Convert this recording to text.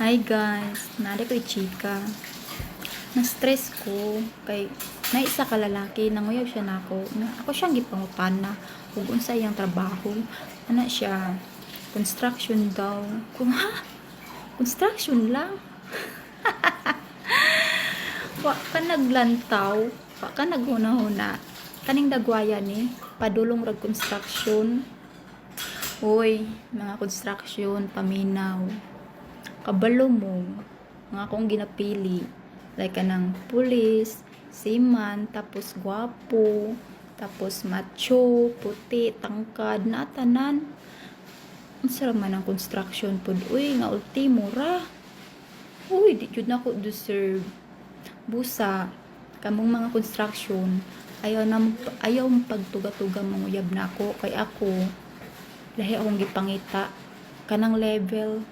Hi guys, nari ko chika. Na-stress ko kay na isa ka lalaki nanguyaw siya nako. Na, ako siyang gipangutana ug unsa iyang trabaho. Ana siya construction daw. Kung ha? Construction lang. Wa ka naglantaw, wa ka naghuna-huna. Kaning dagwaya ni padulong rag construction. Hoy, mga construction, paminaw. Kabalo mo, mga akong ginapili. Like kanang pulis, seaman, tapos gwapo, tapos macho, puti, tangkad, na tanan. Ang man ang construction pod. Uy, nga ultimo ra. Uy, di jud na deserve. Busa, kamong mga construction, ayaw na ayaw pagtuga-tuga mong uyab na ako kay ako lahi akong gipangita kanang level